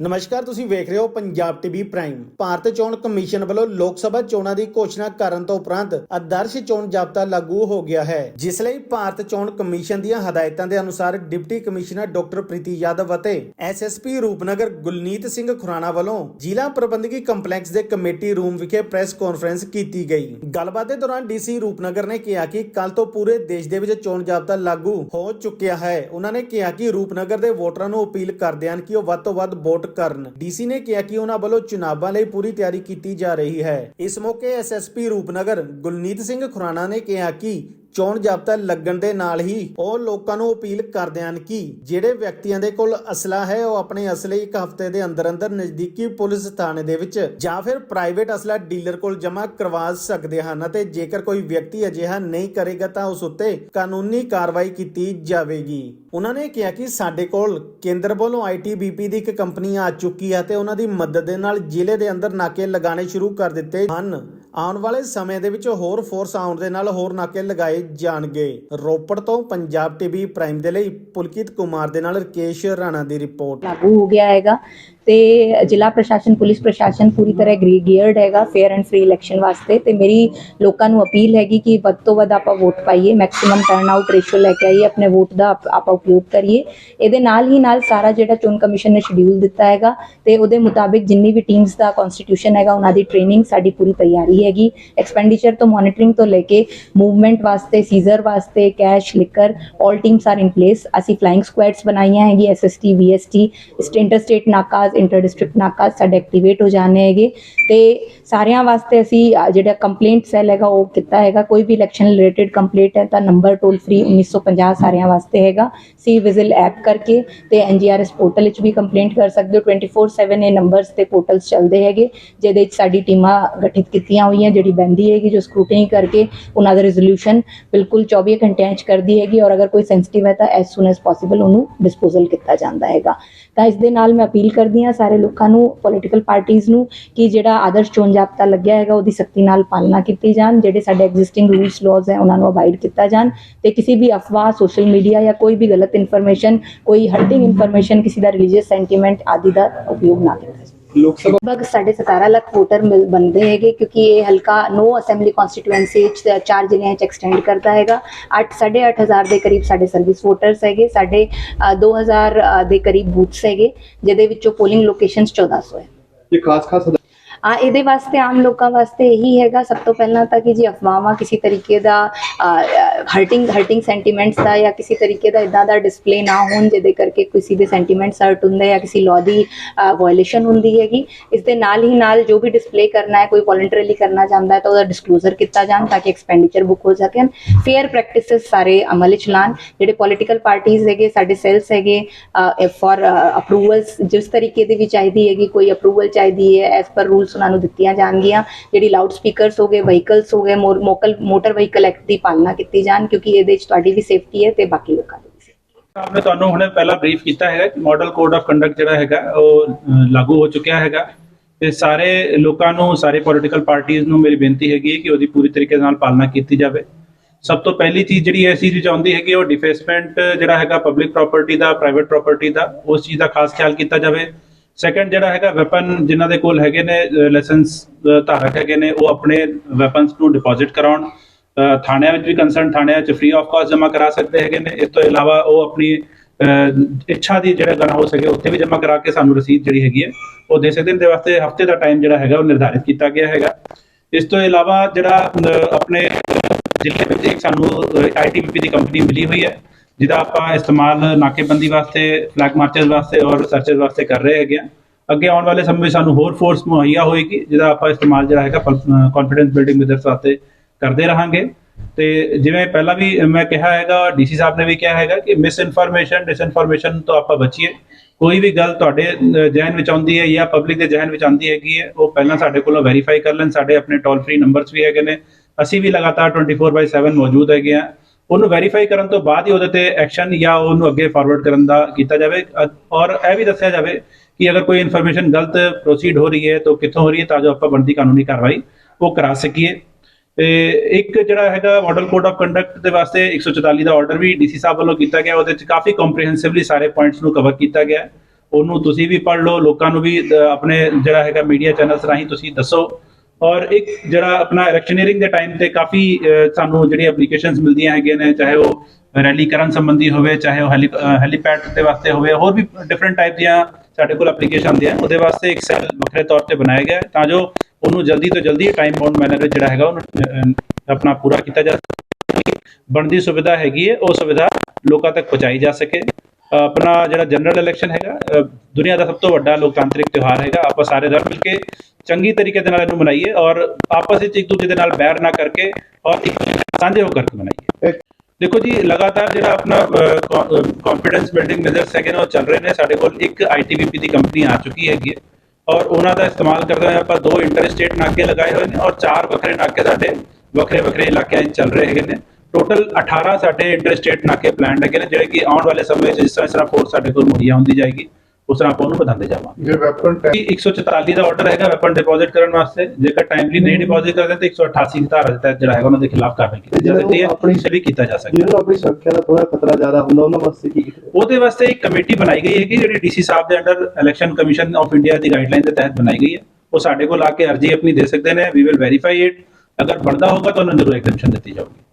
ਨਮਸਕਾਰ, ਤੁਸੀਂ ਵੇਖ ਰਹੇ ਹੋ ਪੰਜਾਬ ਟੀਵੀ ਪ੍ਰਾਈਮ। ਭਾਰਤ ਚੋਣ ਕਮਿਸ਼ਨ ਵੱਲੋਂ ਲੋਕ ਸਭਾ ਚੋਣਾਂ ਦੀ ਘੋਸ਼ਣਾ ਕਰਨ ਤੋਂ ਉਪਰੰਤ ਆਦਰਸ਼ ਚੋਣ ਜ਼ਾਬਤਾ ਲਾਗੂ ਹੋ ਗਿਆ ਹੈ। ਜਿਸ ਲਈ ਭਾਰਤ ਚੋਣ ਕਮਿਸ਼ਨ ਦੀਆਂ ਹਦਾਇਤਾਂ ਦੇ ਅਨੁਸਾਰ deputy commissioner doctor Preeti Yadav ਅਤੇ ਐਸਐਸਪੀ ਰੂਪਨਗਰ ਗੁਲਨੀਤ ਸਿੰਘ ਖੁਰਾਣਾ ਵੱਲੋਂ ਜ਼ਿਲ੍ਹਾ ਪ੍ਰਬੰਧਕੀ ਕੰਪਲੈਕਸ ਦੇ ਕਮੇਟੀ ਰੂਮ ਵਿਖੇ ਪ੍ਰੈਸ ਕਾਨਫਰੰਸ ਕੀਤੀ ਗਈ। ਗੱਲਬਾਤ ਦੇ ਦੌਰਾਨ ਡੀਸੀ ਰੂਪਨਗਰ ਨੇ ਕਿਹਾ ਕਿ ਕੱਲ ਤੋਂ ਪੂਰੇ ਦੇਸ਼ ਦੇ ਵਿੱਚ ਚੋਣ ਜ਼ਾਬਤਾ ਲਾਗੂ ਹੋ ਚੁੱਕਿਆ ਹੈ। ਉਹਨਾਂ ਨੇ ਕਿਹਾ ਕਿ ਰੂਪਨਗਰ ਦੇ ਵੋਟਰਾਂ ਨੂੰ ਅਪੀਲ ਕਰਦੇ ਹਨ ਕਿ ਉਹ ਵੱਧ ਤੋਂ ਵੱਧ ਵੋਟ ਕਰਨ। ਡੀਸੀ ਨੇ ਕਿਹਾ ਕਿ ਉਹਨਾਂ ਵੱਲੋਂ ਚੁਣਾਵਾਂ ਲਈ ਪੂਰੀ ਤਿਆਰੀ ਕੀਤੀ ਜਾ ਰਹੀ ਹੈ। ਇਸ ਮੌਕੇ ਐਸਐਸਪੀ ਰੂਪਨਗਰ ਗੁਲਨੀਤ ਸਿੰਘ ਖੁਰਾਣਾ ਨੇ ਕਿਹਾ ਕਿ ਚੋਣ ਜ਼ਾਬਤਾ ਲੱਗਣ ਦੇ ਨਾਲ ਹੀ ਉਹ ਲੋਕਾਂ ਨੂੰ ਅਪੀਲ ਕਰਦੇ ਹਨ ਕਿ ਜਿਹੜੇ ਵਿਅਕਤੀਆਂ ਦੇ ਕੋਲ ਅਸਲਾ ਹੈ, ਉਹ ਆਪਣੇ ਅਸਲੇ ਇੱਕ ਹਫ਼ਤੇ ਦੇ ਅੰਦਰ ਅੰਦਰ ਨਜ਼ਦੀਕੀ ਪੁਲਿਸ ਥਾਣੇ ਦੇ ਵਿੱਚ ਜਾਂ ਫਿਰ ਪ੍ਰਾਈਵੇਟ ਅਸਲਾ ਡੀਲਰ ਕੋਲ ਜਮ੍ਹਾਂ ਕਰਵਾ ਸਕਦੇ ਹਨ ਅਤੇ ਜੇਕਰ ਕੋਈ ਵਿਅਕਤੀ ਅਜਿਹਾ ਨਹੀਂ ਕਰੇਗਾ ਤਾਂ ਉਸ ਉੱਤੇ ਕਾਨੂੰਨੀ ਕਾਰਵਾਈ ਕੀਤੀ ਜਾਵੇਗੀ। ਉਹਨਾਂ ਨੇ ਕਿਹਾ ਕਿ ਸਾਡੇ ਕੋਲ ਕੇਂਦਰ ਵੱਲੋਂ ਆਈਟੀਬੀਪੀ ਦੀ ਇੱਕ ਕੰਪਨੀ ਆ ਚੁੱਕੀ ਹੈ ਤੇ ਉਹਨਾਂ ਦੀ ਮਦਦ ਦੇ ਨਾਲ ਜ਼ਿਲ੍ਹੇ ਦੇ ਅੰਦਰ ਨਾਕੇ ਲਗਾਉਣੇ ਸ਼ੁਰੂ ਕਰ ਦਿੱਤੇ ਹਨ। ਆਉਣ ਵਾਲੇ ਸਮੇਂ ਦੇ ਵਿੱਚ ਹੋਰ ਫੋਰਸ ਆਉਣ ਦੇ ਨਾਲ ਹੋਰ ਨਾਕੇ ਲਗਾਏ ਜਾਣਗੇ। ਰੋਪੜ ਤੋਂ ਪੰਜਾਬ ਟੀਵੀ ਪ੍ਰਾਈਮ ਦੇ ਲਈ ਪੁਲਕਿਤ ਕੁਮਾਰ ਦੇ ਨਾਲ ਰਕੇਸ਼ ਰਾਣਾ ਦੀ ਰਿਪੋਰਟ। ਲਾਗੂ ਹੋ ਗਿਆ ਹੈਗਾ। ਤੇ ਜ਼ਿਲ੍ਹਾ ਪ੍ਰਸ਼ਾਸਨ, ਪੁਲਿਸ ਪ੍ਰਸ਼ਾਸਨ ਪੂਰੀ ਤਰ੍ਹਾਂ ਗੀਅਰਡ ਹੈਗਾ ਫੇਅਰ ਐਂਡ ਫ੍ਰੀ ਇਲੈਕਸ਼ਨ ਵਾਸਤੇ ਤੇ ਮੇਰੀ ਲੋਕਾਂ ਨੂੰ ਅਪੀਲ ਹੈਗੀ ਕਿ ਵੱਧ ਤੋਂ ਵੱਧ ਆਪਾਂ ਵੋਟ ਪਾਈਏ ਮੈਕਸਿਮਮ ਟਰਨ ਆਊਟ ਰੇਸ਼ੋ ਲੈ ਕੇ ਆਈਏ, ਆਪਣੇ ਵੋਟ ਦਾ ਆਪਾਂ ਉਪਯੋਗ ਕਰੀਏ। ਇਹਦੇ ਨਾਲ ਹੀ ਨਾਲ ਸਾਰਾ ਜਿਹੜਾ ਚੋਣ ਕਮਿਸ਼ਨ ਨੇ ਸ਼ਡਿਊਲ ਦਿੱਤਾ ਹੈਗਾ ਤੇ ਉਹਦੇ ਮੁਤਾਬਿਕ ਜਿੰਨੀ ਵੀ ਟੀਮਸ ਦਾ ਕਨਸਟੀਟਿਊਸ਼ਨ ਹੈਗਾ, ਉਹਨਾਂ ਦੀ ਟ੍ਰੇਨਿੰਗ ਸਾਡੀ ਪੂਰੀ ਤਿਆਰੀ ਹੈਗੀ। ਐਕਸਪੈਂਡੀਚਰ ਤੋਂ ਮੋਨੀਟਰਿੰਗ ਤੋਂ ਲੈ ਕੇ ਮੂਵਮੈਂਟ ਵਾਸਤੇ ਸੀਜ਼ਰ ਵਾਸਤੇ cash liquor all teams are in place ਅਸੀਂ ਫਲਾਈਂਗ ਸਕੁਐਡਸ ਬਣਾਈਆਂ ਹੈਗੀ SST VST inter state ਨਾਕਾਜ਼ inter district ਨਾਕਾ ਸਾਡੇ ਐਕਟੀਵੇਟ ਹੋ ਜਾਣੇ ਹੈਗੇ। ਤੇ ਸਾਰਿਆਂ ਵਾਸਤੇ ਅਸੀਂ ਜਿਹੜਾ ਕੰਪਲੇਂਟ ਸੈੱਲ ਹੈਗਾ, ਉਹ ਕੀਤਾ ਹੈਗਾ। ਕੋਈ ਵੀ ਇਲੈਕਸ਼ਨ ਰਿਲੇਟਡ ਕੰਪਲੇਂਟ ਹੈ, ਤਾਂ ਨੰਬਰ ਟੋਲ ਫ੍ਰੀ 1950 ਸਾਰਿਆਂ ਵਾਸਤੇ ਹੈਗਾ। ਸੀ ਵਿਜ਼ਿਲ ਐਪ ਕਰਕੇ ਤੇ ਐਨਜੀਆਰਐਸ ਪੋਰਟਲ ਵਿੱਚ ਵੀ ਕੰਪਲੇਂਟ ਕਰ ਸਕਦੇ ਹੋ। 24/7 ਇਹ ਨੰਬਰਸ ਤੇ ਪੋਰਟਲਸ ਚੱਲਦੇ ਹੈਗੇ, ਜਿਹਦੇ ਵਿੱਚ ਸਾਡੀ ਟੀਮਾਂ ਗਠਿਤ ਕੀਤੀਆਂ ਹੋਈਆਂ, ਜਿਹੜੀ ਬੰਦੀ ਹੈਗੀ, ਜੋ ਸਕਰੂਟਨੀ ਕਰਕੇ ਉਹਨਾਂ ਦਾ ਰੈਜ਼ੋਲੂਸ਼ਨ ਬਿਲਕੁਲ 24 ਘੰਟਿਆਂ 'ਚ ਕਰਦੀ ਹੈਗੀ ਔਰ ਅਗਰ ਕੋਈ ਸੈਂਸਿਟਿਵ ਹੈ, ਤਾਂ ਐਸ ਸੂਨ ਐਸ ਪੋਸੀਬਲ ਉਹਨੂੰ ਡਿਸਪੋਜ਼ਲ ਕੀਤਾ ਜਾਂਦਾ ਹੈਗਾ। ਤਾਂ ਇਸ ਦੇ ਨਾਲ ਮੈਂ ਅਪੀਲ ਕਰਦੀ ਹਾਂ ਸਾਰੇ ਲੋਕਾਂ ਨੂੰ ਪੋਲੀਟੀਕਲ ਪਾਰਟੀਆਂ ਨੂੰ, ਕਿ ਜਿਹੜਾ ਆਦਰਸ਼ ਚੋਣ ਜ਼ਾਬਤਾ ਲੱਗਿਆ ਹੈਗਾ, ਉਹਦੀ ਸਖਤੀ ਨਾਲ ਪਾਲਣਾ ਕੀਤੀ ਜਾਣ, ਜਿਹੜੇ ਸਾਡੇ ਐਗਜ਼ਿਸਟਿੰਗ ਰੂਲਸ ਲਾਜ਼ ਹੈ, ਉਹਨਾਂ ਨੂੰ ਅਵਾਇਡ ਕੀਤਾ ਜਾਣ ਤੇ ਕਿਸੇ ਵੀ ਅਫਵਾਹ ਸੋਸ਼ਲ ਮੀਡੀਆ ਜਾਂ ਕੋਈ ਵੀ ਗਲਤ ਇਨਫੋਰਮੇਸ਼ਨ ਕੋਈ ਹਰਟਿੰਗ ਇਨਫੋਰਮੇਸ਼ਨ ਕਿਸੇ ਦਾ ਰਿਲੀਜੀਅਸ ਸੈਂਟੀਮੈਂਟ ਆਦਿ ਦਾ ਉਪਯੋਗ ਨਾ ਕੀਤਾ ਜਾਵੇ। ਲੋਕ ਸਭਾ ਲਗਭਗ ਸਾਢੇ 17 ਲੱਖ ਵੋਟਰ ਮਿਲ ਬੰਦੇ ਹੈਗੇ ਕਿਉਂਕਿ ਇਹ ਹਲਕਾ ਨੋ ਅਸੈਂਬਲੀ ਕਨਸਟੀਟੂਐਂਸੀ ਚ ਚਾਰ ਜ਼ਿਲ੍ਹਿਆਂ ਚ ਐਕਸਟੈਂਡ ਕਰਦਾ ਹੈਗਾ। 8 8500 ਦੇ ਕਰੀਬ ਸਾਡੇ ਸਰਵਿਸ ਵੋਟਰਸ ਹੈਗੇ ਸਾਡੇ ਅ, 2000 ਅ, ਦੇ ਕਰੀਬ ਬੂਥਸ ਹੈਗੇ ਜਿਹਦੇ ਵਿੱਚੋਂ ਪੋਲਿੰਗ ਲੋਕੇਸ਼ਨਸ 1400 ਹੈ। ਇਹ ਖਾਸ ਖਾਸ ਆ ਇਹਦੇ ਵਾਸਤੇ ਆਮ ਲੋਕਾਂ ਵਾਸਤੇ ਇਹੀ ਹੈਗਾ। ਸਭ ਤੋਂ ਪਹਿਲਾਂ ਤਾਂ ਕਿ ਜੀ ਅਫਵਾਹਾਂ ਕਿਸੇ ਤਰੀਕੇ ਦਾ ਹਰਟਿੰਗ ਹਰਟਿੰਗ ਸੈਂਟੀਮੈਂਟਸ ਦਾ ਜਾਂ ਕਿਸੇ ਤਰੀਕੇ ਦਾ ਇਦਾਂ ਦਾ ਡਿਸਪਲੇ ਨਾ ਹੋਣ ਜਿਹਦੇ ਕਰਕੇ ਕਿਸੇ ਦੇ ਸੈਂਟੀਮੈਂਟਸ ਹਰਟ ਹੁੰਦੇ ਜਾਂ ਕਿਸੇ ਲਾਅ ਦੀ ਵਾਇਓਲੇਸ਼ਨ ਹੁੰਦੀ ਹੈਗੀ। ਇਸ ਦੇ ਨਾਲ ਹੀ ਨਾਲ ਜੋ ਵੀ ਡਿਸਪਲੇ ਕਰਨਾ ਹੈ, ਕੋਈ ਵੋਲੰਟਰੀਲੀ ਕਰਨਾ ਚਾਹੁੰਦਾ ਹੈ ਤਾਂ ਉਹਦਾ ਡਿਸਕਲੋਜ਼ਰ ਕੀਤਾ ਜਾਣ ਤਾਂ ਕਿ ਐਕਸਪੈਂਡੀਚਰ ਬੁੱਕ ਹੋ ਸਕਣ। ਫੇਅਰ ਪ੍ਰੈਕਟਿਸਿਸ ਸਾਰੇ ਅਮਲ ਵਿੱਚ ਲਾਣ। ਜਿਹੜੇ ਪੋਲੀਟੀਕਲ ਪਾਰਟੀਆਂ ਹੈਗੇ, ਸਾਡੇ ਸੈਲਸ ਹੈਗੇ ਫॉर ਅਪਰੂਵਲਸ ਜਿਸ ਤਰੀਕੇ ਦੀ ਵੀ ਚਾਹੀਦੀ ਹੈਗੀ, ਕੋਈ ਅਪਰੂਵਲ ਚਾਹੀਦੀ ਹੈ ਐਸ ਪਰ ਰੂਲਸ ਉਹਨਾਂ ਨੂੰ ਦਿੱਤੀਆਂ ਜਾਣਗੀਆਂ। ਜਿਹੜੀ ਲਾਊਡ ਸਪੀਕਰਸ ਹੋ ਗਏ ਵਹੀਕਲਸ ਹੋ ਗਏ ਮੋਕਲ ਮੋਟਰ ਵਹੀਕਲ ਐਕਟ ਦੀ ਪਾਲਣਾ ਕੀਤੀ ਜਾਣ ਕਿਉਂਕਿ ਇਹਦੇ ਵਿੱਚ ਤੁਹਾਡੀ ਵੀ ਸੇਫਟੀ ਹੈ ਤੇ ਬਾਕੀ ਲੋਕਾਂ ਦੀ ਵੀ ਸਾਹਿਬ ਨੇ ਤੁਹਾਨੂੰ ਹੁਣੇ ਪਹਿਲਾਂ ਬਰੀਫ ਕੀਤਾ ਹੈਗਾ ਕਿ ਮਾਡਲ ਕੋਡ ਆਫ ਕੰਡਕਟ ਜਿਹੜਾ ਹੈਗਾ, ਉਹ ਲਾਗੂ ਹੋ ਚੁੱਕਿਆ ਹੈਗਾ। ਤੇ ਸਾਰੇ ਲੋਕਾਂ ਨੂੰ, ਸਾਰੇ ਪੋਲੀਟੀਕਲ ਪਾਰਟੀਆਂ ਨੂੰ ਮੇਰੀ ਬੇਨਤੀ ਹੈਗੀ ਹੈ ਕਿ ਉਹਦੀ ਪੂਰੀ ਤਰੀਕੇ ਨਾਲ ਪਾਲਣਾ ਕੀਤੀ ਜਾਵੇ। ਸਭ ਤੋਂ ਪਹਿਲੀ ਚੀਜ਼ ਜਿਹੜੀ ਐਸੀ ਚੀਜ਼ ਆਉਂਦੀ ਹੈਗੀ, ਉਹ ਡਿਫੇਸਮੈਂਟ ਜਿਹੜਾ ਹੈਗਾ ਪਬਲਿਕ ਪ੍ਰਾਪਰਟੀ ਦਾ ਪ੍ਰਾਈਵੇਟ ਪ੍ਰਾਪਰਟੀ ਦਾ, ਉਸ ਚੀਜ਼ ਦਾ ਖਾਸ ਖਿਆਲ ਕੀਤਾ ਜਾਵੇ। ਸੈਕੰਡ ਜਿਹੜਾ ਹੈਗਾ ਵੈਪਨ ਜਿਨ੍ਹਾਂ ਦੇ ਕੋਲ ਹੈਗੇ ਨੇ ਲਾਇਸੈਂਸ ਧਾਰਕ ਹੈਗੇ ਨੇ, ਉਹ ਆਪਣੇ ਵੈਪਨਸ ਨੂੰ ਡਿਪੋਜ਼ਿਟ ਕਰਾਉਣ। ਥਾਣਿਆਂ ਵਿੱਚ ਵੀ ਕੰਸਰਨ ਥਾਣਿਆਂ ਵਿੱਚ ਫ੍ਰੀ ਆਫ ਕਾਸਟ ਜਮ੍ਹਾਂ ਕਰਾ ਸਕਦੇ ਹੈਗੇ ਨੇ। ਇਸ ਤੋਂ ਇਲਾਵਾ ਉਹ ਆਪਣੀ ਇੱਛਾ ਦੀ ਜਿਹੜਾ ਗਣਾ ਹੋ ਸਕੇ, ਉੱਥੇ ਵੀ ਜਮ੍ਹਾਂ ਕਰਾ ਕੇ ਸਾਨੂੰ ਰਸੀਦ ਜਿਹੜੀ ਹੈਗੀ ਹੈ, ਉਹ ਦੇ ਸਕਦੇ ਨੇ। ਦੇ ਵਾਸਤੇ ਹਫ਼ਤੇ ਦਾ ਟਾਈਮ ਜਿਹੜਾ ਹੈਗਾ, ਉਹ ਨਿਰਧਾਰਿਤ ਕੀਤਾ ਗਿਆ ਹੈਗਾ। ਇਸ ਤੋਂ ਇਲਾਵਾ ਜਿਹੜਾ ਆਪਣੇ ਜ਼ਿਲ੍ਹੇ ਵਿੱਚ ਇੱਕ ਸਾਨੂੰ ਆਈਟੀਬੀਪੀ ਦੀ ਕੰਪਨੀ ਮਿਲੀ ਹੋਈ ਹੈ, ਜਿਹਦਾ ਆਪਾਂ ਇਸਤੇਮਾਲ ਨਾਕੇਬੰਦੀ ਵਾਸਤੇ ਫਲੈਗ ਮਾਰਚਸ ਵਾਸਤੇ ਔਰ ਸਰਚਸ ਵਾਸਤੇ ਕਰ ਰਹੇ ਹੈਗੇ ਆ ਅੱਗੇ ਆਉਣ ਵਾਲੇ ਸਮੇਂ ਵਿੱਚ ਸਾਨੂੰ ਹੋਰ ਫੋਰਸ ਮੁਹੱਈਆ ਹੋਏਗੀ, ਜਿਹਦਾ ਆਪਾਂ ਇਸਤੇਮਾਲ ਜਿਹੜਾ ਹੈਗਾ ਕੌਨਫੀਡੈਂਸ ਬਿਲਡਿੰਗ ਮੈਥਡਸ ਵਾਸਤੇ ਕਰਦੇ ਰਹਾਂਗੇ। ਤੇ ਜਿਵੇਂ ਪਹਿਲਾਂ ਵੀ ਮੈਂ ਕਿਹਾ ਹੈਗਾ ਡੀਸੀ ਸਾਹਿਬ ਨੇ ਵੀ ਕਿਹਾ ਹੈਗਾ ਕਿ ਮਿਸ ਇਨਫੋਰਮੇਸ਼ਨ ਡਿਸਇਨਫੋਰਮੇਸ਼ਨ ਤੋਂ ਆਪਾਂ ਬਚੀਏ। ਕੋਈ ਵੀ ਗੱਲ ਤੁਹਾਡੇ ਅਹ, ਵਿੱਚ ਆਉਂਦੀ ਹੈ ਜਾਂ ਪਬਲਿਕ ਦੇ ਜ਼ਿਹਨ ਵਿੱਚ ਆਉਂਦੀ ਹੈਗੀ ਹੈ ਉਹ ਪਹਿਲਾਂ ਸਾਡੇ ਕੋਲੋਂ ਵੈਰੀਫਾਈ ਕਰ ਲੈਣ। ਸਾਡੇ ਆਪਣੇ ਟੋਲ ਫ੍ਰੀ ਨੰਬਰਸ ਵੀ ਹੈਗੇ ਨੇ। ਅਸੀਂ ਵੀ ਲਗਾਤਾਰ 24/7 ਮੌਜੂਦ ਹੈਗੇ ਆ ਉਹਨੂੰ ਵੈਰੀਫਾਈ ਕਰਨ ਤੋਂ ਬਾਅਦ ਹੀ ਉਹਦੇ ਤੇ ਐਕਸ਼ਨ ਜਾਂ ਉਹਨੂੰ ਅੱਗੇ ਫਾਰਵਰਡ ਕਰਨ ਦਾ ਕੀਤਾ ਜਾਵੇ। ਔਰ ਇਹ ਵੀ ਦੱਸਿਆ ਜਾਵੇ ਕਿ ਅਗਰ ਕੋਈ ਇਨਫੋਰਮੇਸ਼ਨ ਗਲਤ ਪ੍ਰੋਸੀਡ ਹੋ ਰਹੀ ਹੈ ਤਾਂ ਕਿੱਥੋਂ ਹੋ ਰਹੀ ਹੈ ਤਾਂ ਜੋ ਆਪਾਂ ਬਣਦੀ ਕਾਨੂੰਨੀ ਕਾਰਵਾਈ ਉਹ ਕਰਾ ਸਕੀਏ। ਤੇ ਇੱਕ ਜਿਹੜਾ ਹੈਗਾ ਮਾਡਲ ਕੋਡ ਆਫ ਕੰਡਕਟ ਦੇ ਵਾਸਤੇ 144 ਦਾ ਆਰਡਰ ਵੀ ਡੀਸੀ ਸਾਹਿਬ ਵੱਲੋਂ ਕੀਤਾ ਗਿਆ। ਉਹਦੇ ਵਿੱਚ ਕਾਫੀ ਕੰਪਰੀਹੈਂਸਿਵਲੀ ਸਾਰੇ ਪੁਆਇੰਟਸ ਨੂੰ ਕਵਰ ਕੀਤਾ ਗਿਆ। ਉਹਨੂੰ ਤੁਸੀਂ ਵੀ ਪੜ੍ਹ ਲਓ, ਲੋਕਾਂ ਨੂੰ ਵੀ ਆਪਣੇ ਜਿਹੜਾ ਹੈਗਾ ਮੀਡੀਆ ਚੈਨਲਸ ਰਾਹੀਂ ਤੁਸੀਂ ਦੱਸੋ। ਔਰ ਇੱਕ ਜਿਹੜਾ ਆਪਣਾ ਇਲੈਕਸ਼ਨਰੀਅਰਿੰਗ ਦੇ ਟਾਈਮ ਤੇ ਕਾਫੀ ਸਾਨੂੰ ਜਿਹੜੀ ਐਪਲੀਕੇਸ਼ਨਸ ਮਿਲਦੀਆਂ ਹੈਗੀਆਂ ਨੇ, ਚਾਹੇ ਉਹ ਰੈਲੀ ਕਰਨ ਸੰਬੰਧੀ ਹੋਵੇ, ਚਾਹੇ ਉਹ ਹੈਲੀਪੈਡ ਦੇ ਵਾਸਤੇ ਹੋਵੇ, ਹੋਰ ਵੀ ਡਿਫਰੈਂਟ ਟਾਈਪ ਦੀਆਂ ਸਾਡੇ ਕੋਲ ਐਪਲੀਕੇਸ਼ਨ ਆਉਂਦੀਆਂ ਉਹਦੇ ਵਾਸਤੇ ਇੱਕ ਸੈੱਲ ਵੱਖਰੇ ਤੌਰ ਤੇ ਬਣਾਇਆ ਗਿਆ ਤਾਂ ਜੋ ਉਹਨੂੰ ਜਲਦੀ ਤੋਂ ਜਲਦੀ ਟਾਈਮ ਬਾਉਂਡ ਮੈਨਰ ਜਿਹੜਾ ਹੈਗਾ ਉਹਨੂੰ ਆਪਣਾ ਪੂਰਾ ਕੀਤਾ ਜਾ ਬਣਦੀ ਸੁਵਿਧਾ ਹੈਗੀ ਹੈ, ਉਹ ਸੁਵਿਧਾ ਲੋਕਾਂ ਤੱਕ ਪਹੁੰਚਾਈ ਜਾ ਸਕੇ। ਆਪਣਾ ਜਿਹੜਾ ਜਨਰਲ ਇਲੈਕਸ਼ਨ ਹੈਗਾ, ਅਹ, ਦੁਨੀਆ ਦਾ ਸਭ ਤੋਂ ਵੱਡਾ ਲੋਕਤਾਂਤਰਿਕ ਤਿਉਹਾਰ ਹੈਗਾ, ਆਪਾਂ ਸਾਰੇ ਰਲ ਮਿਲ ਕੇ ਚੰਗੀ ਤਰੀਕੇ ਦੇ ਨਾਲ ਇਹਨੂੰ ਮਨਾਈਏ ਔਰ ਆਪਸ ਵਿੱਚ ਇੱਕ ਦੂਜੇ ਦੇ ਨਾਲ ਬੈਰ ਨਾ ਕਰਕੇ ਔਰ ਇੱਕ ਸਾਂਝੇ ਹੋ ਕਰਕੇ ਮਨਾਈਏ। ਦੇਖੋ ਜੀ, ਲਗਾਤਾਰ ਜਿਹੜਾ ਆਪਣਾ ਕੰਫੀਡੈਂਸ ਬਿਲਡਿੰਗ ਮੈਜਰਸ ਹੈਗੇ ਨੇ ਉਹ ਚੱਲ ਰਹੇ ਨੇ, ਸਾਡੇ ਕੋਲ ਇੱਕ ਆਈਟੀਬੀਪੀ ਦੀ ਕੰਪਨੀ ਆ ਚੁੱਕੀ ਹੈਗੀ ਹੈ ਔਰ ਉਹਨਾਂ ਦਾ ਇਸਤੇਮਾਲ ਕਰਦੇ ਹੋਏ ਆਪਾਂ ਦੋ ਇੰਟਰਸਟੇਟ ਨਾਕੇ ਲਗਾਏ ਹੋਏ ਨੇ ਔਰ ਚਾਰ ਵੱਖਰੇ ਨਾਕੇ ਸਾਡੇ ਵੱਖਰੇ ਵੱਖਰੇ ਇਲਾਕਿਆਂ 'ਚ ਚੱਲ ਰਹੇ ਹੈਗੇ ਨੇ। ਟੋਟਲ 18 ਸਾਡੇ ਇੰਟਰਸਟੇਟ ਨਾਕੇ ਪਲਾਨ ਹੈਗੇ ਨੇ, ਜਿਹੜੇ ਕਿ ਆਉਣ ਵਾਲੇ ਸਮੇਂ 'ਚ ਜਿਸ ਤਰ੍ਹਾਂ ਇਸ ਤਰ੍ਹਾਂ ਫੋਰਸ ਸਾਡੇ ਕੋਲ ਮੁਹੱਈਆ ਹੁੰਦੀ ਜਾਏਗੀ। ਉਸ ਤਰ੍ਹਾਂ ਆਪਾਂ ਉਹਨੂੰ ਵਧਾਉਂਦੇ ਜਾਵਾਂਗੇ। ਜੇ ਵੈਪਨ ਕਿ 144 ਦਾ ਆਰਡਰ ਹੈਗਾ ਵੈਪਨ ਡਿਪੋਜ਼ਿਟ ਕਰਨ ਵਾਸਤੇ। ਜੇਕਰ ਟਾਈਮਲੀ ਨਹੀਂ ਡਿਪੋਜ਼ਿਟ ਕਰਦੇ ਤਾਂ 188 ਦੀ ਧਾਰਾ ਦੇ ਤਹਿਤ ਜਿਹੜਾ ਹੈਗਾ ਉਹਨਾਂ ਦੇ ਖਿਲਾਫ ਕਾਰਵਾਈ ਕੀਤੀ ਜਾ ਸਕਦੀ ਹੈ ਆਪਣੀ- ਇਹ ਵੀ ਕੀਤਾ ਜਾ ਸਕਦਾ। ਜਿਹਨਾਂ ਆਪਣੀ ਸੁਰੱਖਿਆ ਦਾ ਥੋੜਾ ਖਤਰਾ ਜ਼ਿਆਦਾ ਹੁੰਦਾ ਉਹਨਾਂ ਵਾਸਤੇ ਕੀ ਕੀਤਾ ਉਹਦੇ ਵਾਸਤੇ ਇੱਕ ਕਮੇਟੀ ਬਣਾਈ ਗਈ ਹੈ ਕਿ ਜਿਹੜੀ ਡੀਸੀ ਸਾਹਿਬ ਦੇ under Election Commission of India the guideline ਦੇ ਤਹਿਤ ਬਣਾਈ ਗਈ ਹੈ। ਉਹ ਸਾਡੇ ਕੋਲ ਆ ਕੇ ਅਰਜ਼ੀ ਆਪਣੀ ਦੇ ਸਕਦੇ ਨੇ ਵੀ ਵਿਲ ਵੈਰੀਫਾਈ ਇਟ ਅਗਰ ਬਣਦਾ ਹੋਗਾ ਤਾਂ ਉਹਨਾਂ ਨੂੰ ਜ਼ਰੂਰ ਐਗਜ਼ੈਂਪਸ਼ਨ ਦਿੱਤੀ ਜਾਊਗੀ।